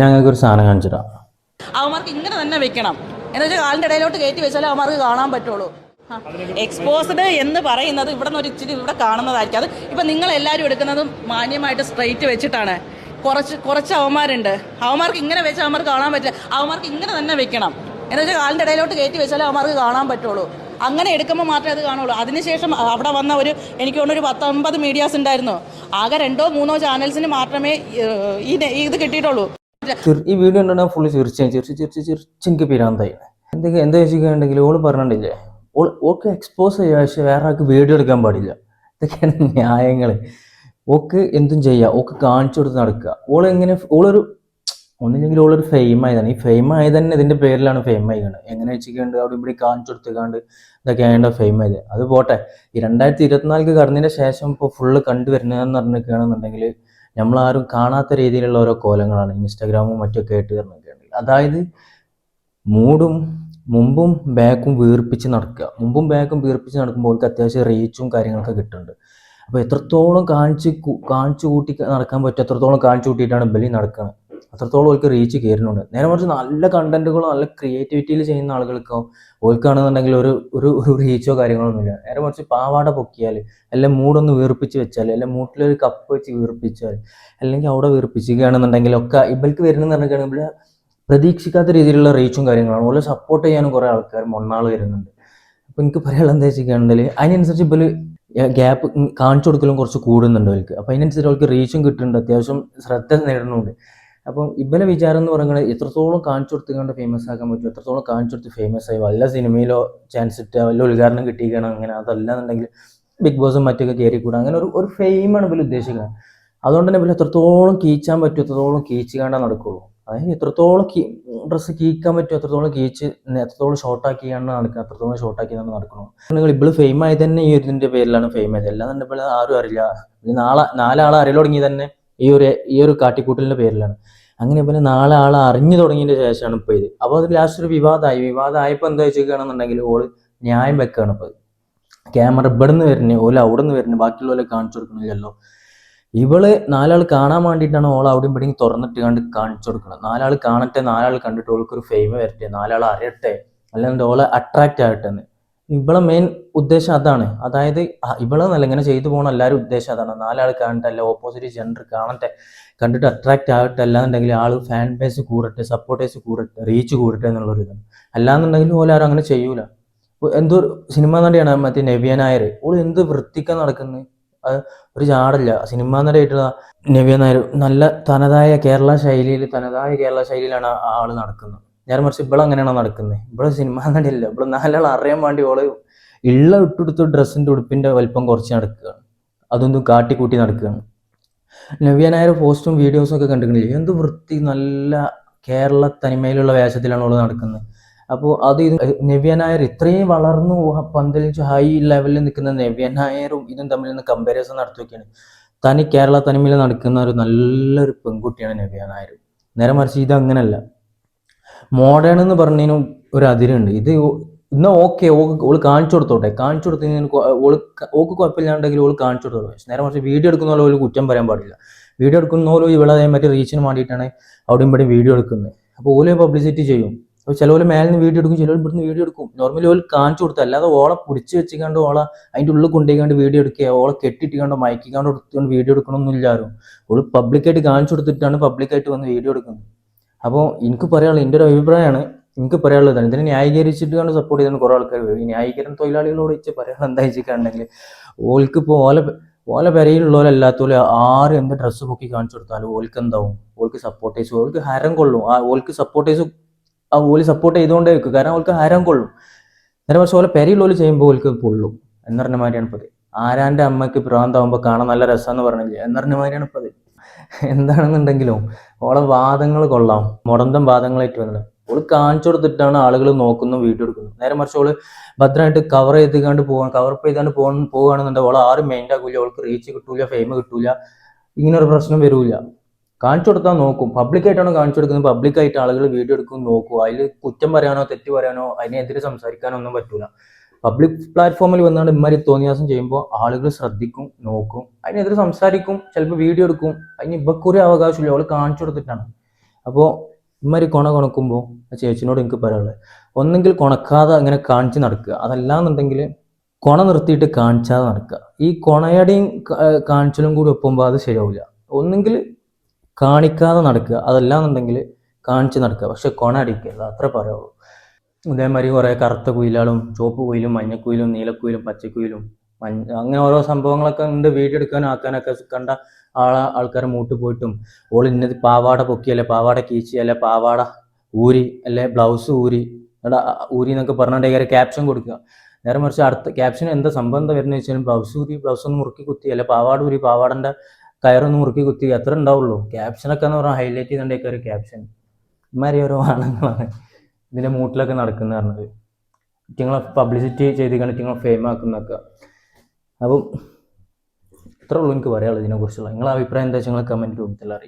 ഞങ്ങൾക്ക് ഒരു സാധനം കാണിച്ചിട്ടാ അവന്മാർക്ക് ഇങ്ങനെ തന്നെ വെക്കണം. എന്ന് വെച്ചാൽ കാലിന്റെ ഇടയിലോട്ട് കയറ്റി വെച്ചാലേ അവന്മാർക്ക് കാണാൻ പറ്റുള്ളൂ. എക്സ്പോസ്ഡ് എന്ന് പറയുന്നത് ഇവിടെ നിന്ന് ഒരു ഇച്ചിരി ഇവിടെ കാണുന്നതായിരിക്കും. അത് ഇപ്പം നിങ്ങൾ എല്ലാവരും എടുക്കുന്നത് മാന്യമായിട്ട് സ്ട്രൈറ്റ് വെച്ചിട്ടാണ്. കുറച്ച് കുറച്ച് അവന്മാരുണ്ട്. അവന്മാർക്ക് ഇങ്ങനെ വെച്ചാൽ അവന്മാർക്ക് കാണാൻ പറ്റില്ല. അവന്മാർക്ക് ഇങ്ങനെ തന്നെ വെക്കണം. എന്ന് വെച്ചാൽ കാലിന്റെ ഇടയിലോട്ട് കയറ്റി വെച്ചാലേ അവന്മാർക്ക് കാണാൻ പറ്റുള്ളൂ. അങ്ങനെ എടുക്കുമ്പോൾ മാത്രമേ അത് കാണുള്ളൂ. അതിനുശേഷം അവിടെ വന്ന ഒരു എനിക്ക് തോന്നുന്നു ഒരു പത്തൊമ്പത് മീഡിയാസ് ഉണ്ടായിരുന്നു. ആകെ രണ്ടോ മൂന്നോ ചാനൽസിന് മാത്രമേ ഈ ഇത് കിട്ടിയിട്ടുള്ളൂ. ഈ വീഡിയോ കണ്ടാൽ ഫുള്ള് ചിരിച്ചു ചിരിച്ച് ചിരിച്ച് ചിരിച്ച് എനിക്ക് പിരാന്തായി എന്തൊക്കെ എന്താ വെച്ചിട്ടുണ്ടെങ്കിൽ ഓൾ പറഞ്ഞിട്ടില്ലേ? ഓൾ ഓൾക്ക് എക്സ്പോസ് ചെയ്യുക പക്ഷെ വേറെ ആൾക്ക് വീഡിയോ എടുക്കാൻ പാടില്ല. ഇതൊക്കെയാണ് ന്യായങ്ങൾ ഓക്ക് എന്തും ചെയ്യുക ഓക്ക് കാണിച്ചു കൊടുത്ത് നടക്കുക. ഓൾ എങ്ങനെ ഓളൊരു ഒന്നില്ലെങ്കിൽ ഓളൊരു ഫെയിം ആയതാണ്. ഈ ഫെയിം ആയത് തന്നെ ഇതിന്റെ പേരിലാണ് ഫെയിം ആയിക്കാണ് എങ്ങനെ വെച്ചിട്ടുണ്ട് അവിടെ ഇവിടെ കാണിച്ചു കൊടുത്തുകാണ്ട് ഇതൊക്കെ ആയതുകൊണ്ട് ഫെയിം ആയത്. അത് പോട്ടെ. ഈ രണ്ടായിരത്തി ഇരുപത്തിനാലിക്ക് കടന്നതിന് ശേഷം ഇപ്പോൾ ഫുള്ള് കണ്ടുവരുന്നതെന്ന് പറഞ്ഞിരിക്കുകയാണെന്നുണ്ടെങ്കിൽ നമ്മളാരും കാണാത്ത രീതിയിലുള്ള ഓരോ കോലങ്ങളാണ്. ഇൻസ്റ്റാഗ്രാമും മറ്റൊക്കെ ആയിട്ട് പറഞ്ഞിരിക്കുകയാണെങ്കിൽ അതായത് മൂടും മുമ്പും ബാക്കും വീർപ്പിച്ച് നടക്കുക. മുമ്പും ബാക്കും വീർപ്പിച്ച് നടക്കുമ്പോൾ അവർക്ക് അത്യാവശ്യം റീച്ചും കാര്യങ്ങളൊക്കെ കിട്ടുന്നുണ്ട്. അപ്പോൾ എത്രത്തോളം കാണിച്ച് കാണിച്ചു കൂട്ടി നടക്കാൻ പറ്റും എത്രത്തോളം കാണിച്ചു കൂട്ടിയിട്ടാണ് ബലി നടക്കുന്നത് അത്രത്തോളം ഓൾക്ക് റീച്ച് കയറുന്നുണ്ട് നേരെ മറിച്ച് നല്ല കണ്ടന്റുകളോ നല്ല ക്രിയേറ്റിവിറ്റിയിൽ ചെയ്യുന്ന ആളുകൾക്കോ ഓൽക്കാണെന്നുണ്ടെങ്കിൽ ഒരു ഒരു ഒരു റീച്ചോ കാര്യങ്ങളോ ഒന്നുമില്ല നേരെ മറിച്ച് പാവാട പൊക്കിയാൽ അല്ലെ മൂടൊന്ന് വീർപ്പിച്ച് വെച്ചാൽ അല്ലെ മൂട്ടിലൊരു കപ്പ് വെച്ച് വീർപ്പിച്ചാൽ അല്ലെങ്കിൽ അവിടെ വീർപ്പിച്ചുകയാണെന്നുണ്ടെങ്കിൽ ഒക്കെ ഇവർക്ക് വരുന്നതെന്ന് പറഞ്ഞിട്ടുണ്ടെങ്കിൽ പ്രതീക്ഷിക്കാത്ത രീതിയിലുള്ള റീച്ചും കാര്യങ്ങളാണ്. ഓലെ സപ്പോർട്ട് ചെയ്യാനും കുറേ ആൾക്കാർ മൊന്നാൾ വരുന്നുണ്ട്. അപ്പോൾ എനിക്ക് പറയാനുള്ള എന്താ വെച്ചിട്ടുണ്ടെങ്കിൽ അതിനനുസരിച്ച് ഇവർ ഗ്യാപ്പ് കാണിച്ചു കൊടുക്കലും കുറച്ച് കൂടുന്നുണ്ട് അവർക്ക് അപ്പോൾ അതിനനുസരിച്ച് അവർക്ക് റീച്ചും കിട്ടുന്നുണ്ട്. അത്യാവശ്യം ശ്രദ്ധ നേടുന്നുണ്ട്. അപ്പം ഇബലെ വിചാരം എന്ന് പറയുന്നത് എത്രത്തോളം കാണിച്ചു കൊടുത്തുകൊണ്ട് ഫേമസ് ആക്കാൻ പറ്റും എത്രത്തോളം കാണിച്ചു കൊടുത്ത് ഫേമസ് ആയി വല്ല സിനിമയിലോ ചാൻസ് ഇട്ടുക വല്ല ഉദ്ഘാടനം കിട്ടിയിരിക്കണം അങ്ങനെ അതല്ല എന്നുണ്ടെങ്കിൽ ബിഗ് ബോസും മറ്റൊക്കെ കയറി കൂടാ അങ്ങനെ ഒരു ഒരു ഫെയിമാണ് ഇവർ ഉദ്ദേശിക്കുന്നത്. അതുകൊണ്ട് തന്നെ ഇവർ എത്രത്തോളം കീച്ചാൻ പറ്റും എത്രത്തോളം കീച്ചുകാണ്ടേ നടക്കുള്ളൂ. അതായത് എത്രത്തോളം കീ ഡ്രസ്സ് കീക്കാൻ പറ്റും എത്രത്തോളം കീച്ച് എത്രത്തോളം ഷോർട്ടാക്കി കാണാൻ നടക്കുക എത്രത്തോളം ഷോർട്ടാക്കി തന്നെ നടക്കണം. നിങ്ങൾ ഇപ്പോൾ ഫെയിം ആയി തന്നെ ഈ ഒരു ഇതിന്റെ പേരിലാണ് ഫെയിം ആയത്. അല്ലാതെ ഇപ്പോൾ ആരും അറിയില്ല. നാളെ നാലാളെ അറിയില്ല തുടങ്ങി തന്നെ ഈ ഒരു ഈ ഒരു കാട്ടിക്കൂട്ടലിന്റെ പേരിലാണ്. അങ്ങനെ പിന്നെ നാളെ ആളെ അറിഞ്ഞു തുടങ്ങിയതിന്റെ ശേഷമാണ് ഇപ്പോൾ ഇത്. അപ്പോൾ അത് ലാസ്റ്റ് ഒരു വിവാദമായി. വിവാദമായപ്പോൾ എന്താ വെച്ചിരിക്കുകയാണെന്നുണ്ടെങ്കിൽ ഓൾ ന്യായം വെക്കുകയാണ് ഇപ്പോൾ ക്യാമറ ഇവിടെ നിന്ന് വരുന്നത് ഓല അവിടെ നിന്ന് വരുന്നത് ബാക്കിയുള്ളവരെ കാണിച്ചു കൊടുക്കണില്ലല്ലോ ഇവൾ നാലാൾ കാണാൻ വേണ്ടിയിട്ടാണ് ഓൾ അവിടെയും ഇവിടെയും തുറന്നിട്ട് കണ്ട് കാണിച്ചു കൊടുക്കണം നാലാൾ കാണട്ടെ നാലാൾ കണ്ടിട്ട് ഓൾക്ക് ഒരു ഫെയിം വരട്ടെ നാലാൾ അറിയട്ടെ അല്ലാണ്ട് ഓളെ അട്രാക്റ്റ് ആകട്ടെ എന്ന്. ഇവളെ മെയിൻ ഉദ്ദേശം അതാണ്. അതായത് ആ- ഇവളെ നല്ല ഇങ്ങനെ ചെയ്തു പോകണ എല്ലാവരും ഉദ്ദേശം അതാണ്. നാലാൾ കാണട്ടല്ല ഓപ്പോസിറ്റ് ജെൻഡർ കാണട്ടെ കണ്ടിട്ട് അട്രാക്റ്റ് ആകട്ടെ അല്ലാന്നുണ്ടെങ്കിൽ ആൾ ഫാൻ ബേസ് കൂടട്ടെ സപ്പോർട്ടേഴ്സ് കൂടട്ടെ റീച്ച് കൂടട്ടെ എന്നുള്ളൊരു ഇതാണ്. അല്ലാന്നുണ്ടെങ്കിൽ ഓലാരും അങ്ങനെ ചെയ്യൂല. എന്തോ സിനിമ നടിയാണ് മറ്റേ നവ്യ നായർ. ഓൾ എന്ത് വൃത്തിക്ക നടക്കുന്നത് അത് ഒരു ചാടില്ല സിനിമ നടിയായിട്ടുള്ള നവ്യ നായർ നല്ല തനതായ കേരള ശൈലിയിൽ തനതായ കേരള ശൈലിയിലാണ് ആ ആൾ നടക്കുന്നത്. ഞാൻ മറിച്ച് ഇവിടെ അങ്ങനെയാണോ നടക്കുന്നത് ഇവിടെ സിനിമ നടിയല്ല ഇവിടെ നാലാൾ അറിയാൻ വേണ്ടി ഓൾ ഇള്ള ഇട്ടെടുത്ത ഡ്രസ്സിന്റെ ഉടുപ്പിന്റെ വലിപ്പം കുറച്ച് നടക്കുകയാണ്. അതൊന്നും കാട്ടിക്കൂട്ടി നടക്കുകയാണ്. നവ്യ നായർ പോസ്റ്റും വീഡിയോസും ഒക്കെ കണ്ടിട്ടില്ലേ എന്ത് വൃത്തി നല്ല കേരള തനിമയിലുള്ള വേഷത്തിലാണ് ഓൾ നടക്കുന്നത് അപ്പോൾ അത് ഇത് നവ്യ നായർ ഇത്രയും വളർന്നു പന്തലിച്ച് ഹൈ ലെവലിൽ നിൽക്കുന്ന നവ്യ നായരും ഇതും തമ്മിൽ നിന്ന് കമ്പാരിസൺ നടത്തുകയാണ് തനി കേരള തനിമയിൽ നടക്കുന്ന ഒരു നല്ലൊരു പെൺകുട്ടിയാണ് നവ്യ നായർ നേരെ മറിച്ച് ഇത് അങ്ങനല്ല. മോഡേൺ എന്ന് പറഞ്ഞതിനും ഒരു അതിരുണ്ട്. ഇത് ഇന്ന് ഓക്കെ ഓൾ കാണിച്ചു കൊടുത്തോട്ടെ. കാണിച്ചു കൊടുത്തതിന് ഓൾ ഓക്ക് കുഴപ്പമില്ലാണ്ടെങ്കിൽ ഓൾ കാണിച്ചു കൊടുത്തോട്ടെ. നേരെ മറിച്ച് വീഡിയോ എടുക്കുന്ന പോലെ കുറ്റം പറയാൻ പാടില്ല. വീഡിയോ എടുക്കുന്ന പോലും ഇവിടെ മറ്റേ റീച്ചിന് വേണ്ടിയിട്ടാണ് അവിടെയും ഇവിടെ വീഡിയോ എടുക്കുന്നത്. അപ്പോൾ ഓൽ പബ്ലിസിറ്റി ചെയ്യും. അപ്പോൾ ചിലവർ മേലിൽ നിന്ന് വീഡിയോ എടുക്കും ചിലവർ ഇവിടുന്ന് വീഡിയോ എടുക്കും. നോർമലി ഓൽ കാണിച്ചു കൊടുത്തു അല്ലാതെ ഓളെ പിടിച്ച് വെച്ചിക്കാണ്ട് ഓളെ അതിന്റെ ഉള്ളിൽ കൊണ്ടുപോയിക്കാണ്ട് വീഡിയോ എടുക്കുക ഓളെ കെട്ടിട്ടിക്കാണ്ട് മയക്കിക്കാണ്ട് എടുത്തുകൊണ്ട് വീഡിയോ എടുക്കണമെന്നില്ല ആരും. ഓൾ പബ്ലിക്കായിട്ട് കാണിച്ചു കൊടുത്തിട്ടാണ് പബ്ലിക്കായിട്ട് വന്ന് വീഡിയോ എടുക്കുന്നത്. അപ്പോൾ എനിക്ക് പറയാനുള്ള എന്റെ ഒരു അഭിപ്രായമാണ്. എനിക്ക് പറയാനുള്ളതാണ് ഇതിനെ ന്യായീകരിച്ചിട്ട് കണ്ട് സപ്പോർട്ട് ചെയ്യുന്ന കുറേ ആൾക്കാർ ഈ ന്യായീകരണ തൊഴിലാളികളോട് വെച്ച് പറയാനുള്ള എന്താ വെച്ചിട്ടുണ്ടെങ്കിൽ ഓൾക്ക് ഇപ്പോൾ ഓല ഓല പെരയിലുള്ളവരല്ലാത്തോലെ ആര് എന്ത് ഡ്രസ്സ് പൊക്കി കാണിച്ചു കൊടുത്താലും ഓൽക്ക് എന്താവും? ഓൾക്ക് സപ്പോർട്ടേഴ്സ് ഓൾക്ക് ഹരം കൊള്ളും. ആ ഓൾക്ക് സപ്പോർട്ടേഴ്സ് ആ ഓൽ സപ്പോർട്ട് ചെയ്തുകൊണ്ടേ വെക്കും കാരണം ഓൾക്ക് ഹരം കൊള്ളും. നേരെ പക്ഷെ ഓല പെരയിലോൽ ചെയ്യുമ്പോൾ ഓൾക്ക് പൊള്ളും. പറഞ്ഞ മാതിരിയാണ് ഇപ്പോൾ ആരാന്റെ അമ്മയ്ക്ക് പ്രാന്താവുമ്പോൾ കാണാൻ നല്ല രസമെന്ന് പറഞ്ഞില്ലേ? എന്ന് പറഞ്ഞ മാതിരിയാണ് ഇപ്പത്. എന്താണെന്നുണ്ടെങ്കിലും ഓളെ വാദങ്ങൾ കൊള്ളാം. മുടന്തം വാദങ്ങളായിട്ട് വന്നത്. ഓൾ കാണിച്ചു കൊടുത്തിട്ടാണ് ആളുകൾ നോക്കുന്നു വീഡിയോ എടുക്കുന്നു. നേരെ മറിച്ച് ഓൾ ഭദ്രമായിട്ട് കവർ ചെയ്തുകൊണ്ട് പോകാൻ കവർ ചെയ്താണ്ട് പോകാൻ പോവുകയാണെന്നുണ്ടെങ്കിൽ ഓളെ ആരും മെയിൻ ആകില്ല ഓൾക്ക് റീച്ച് കിട്ടൂല ഫെയിം കിട്ടൂല. ഇങ്ങനെ ഒരു പ്രശ്നം വരൂല. കാണിച്ചു കൊടുത്താൽ നോക്കും. പബ്ലിക്കായിട്ടാണ് കാണിച്ചു കൊടുക്കുന്നത്? പബ്ലിക്കായിട്ട് ആളുകൾ വീഡിയോ എടുക്കും നോക്കും. അതിൽ കുറ്റം പറയാനോ തെറ്റ് പറയാനോ അതിനെതിരെ സംസാരിക്കാനോ ഒന്നും പറ്റൂല. പബ്ലിക് പ്ലാറ്റ്ഫോമിൽ വന്നാണ് ഇമ്മാതിരി തോന്നിയാസം ചെയ്യുമ്പോൾ ആളുകൾ ശ്രദ്ധിക്കും നോക്കും അതിനെതിരെ സംസാരിക്കും ചിലപ്പോൾ വീഡിയോ എടുക്കും. അതിന് ഇവക്കൊരു അവകാശമില്ല അവൾ കാണിച്ചു കൊടുത്തിട്ടാണ്. അപ്പോൾ ഇമ്മാരി കൊണ കൊണക്കുമ്പോൾ ആ ചേച്ചിനോട് എനിക്ക് പറയാനുള്ളത് ഒന്നെങ്കിൽ കൊണക്കാതെ അങ്ങനെ കാണിച്ച് നടക്കുക. അതല്ലാന്നുണ്ടെങ്കിൽ കൊണ നിർത്തിയിട്ട് കാണിച്ചാതെ നടക്കുക. ഈ കൊണയടിയും കാണിച്ചലും കൂടി ഒപ്പുമ്പോൾ അത് ശരിയാവില്ല ഒന്നെങ്കിൽ കാണിക്കാതെ നടക്കുക. അതല്ലാന്നുണ്ടെങ്കിൽ കാണിച്ച് നടക്കുക. പക്ഷെ കൊണ അടിക്കരുത്. അത്ര പറയുള്ളൂ ഇതേമാതിരി കുറേ കറുത്ത കുയിലുകളും ചുവപ്പ് കുയിലും മഞ്ഞക്കുയിലും നീലക്കുയിലും പച്ചക്കുയിലും മഞ്ഞ അങ്ങനെ ഓരോ സംഭവങ്ങളൊക്കെ ഉണ്ട് വീഡിയോ ആക്കാനൊക്കെ കണ്ട ആളെ ആൾക്കാരെ മൂട്ട് പോയിട്ടും. ഓൾ ഇന്നത് പാവാട പൊക്കി അല്ലെ പാവാട കീച്ചി അല്ലെ പാവാട ഊരി അല്ലെ ബ്ലൗസ് ഊരി. എടാ ഊരി എന്നൊക്കെ പറഞ്ഞിട്ടുണ്ടെങ്കിൽ ക്യാപ്ഷൻ കൊടുക്കുക. നേരെ മറിച്ച് അടുത്ത ക്യാപ്ഷൻ എന്താ സംഭവം എന്താ വരുന്നത് വെച്ചാൽ ബ്ലൗസ് ഊരി ബ്ലൗസ് ഒന്ന് മുറുക്കി കുത്തി അല്ലെ പാവാട ഊരി പാവാടന്റെ കയറൊന്ന് മുറുക്കി കുത്തി അത്ര ഉണ്ടാവുള്ളൂ. ക്യാപ്ഷനൊക്കെ എന്ന് പറഞ്ഞാൽ ഹൈലൈറ്റ് ചെയ്തിട്ടുണ്ടെങ്കിൽ ക്യാപ്ഷൻ ഇമാരി ഓരോ ആണുങ്ങളാണ്. ഇതിന്റെ മൂട്ടിലൊക്കെ നടക്കുന്ന പറഞ്ഞത്. ഇങ്ങനെ പബ്ലിസിറ്റി ചെയ്ത് കണ്ടിട്ട് ഇങ്ങനെ ഫെയിം ആക്കുന്നൊക്കെ. അപ്പം ഇത്രേ ഉള്ളൂ എനിക്ക് പറയാനുള്ളത് ഇതിനെക്കുറിച്ചുള്ള. നിങ്ങളുടെ അഭിപ്രായം എന്താ വെച്ചാൽ നിങ്ങൾ കമന്റ് രൂപത്തിൽ അറിയിക്കും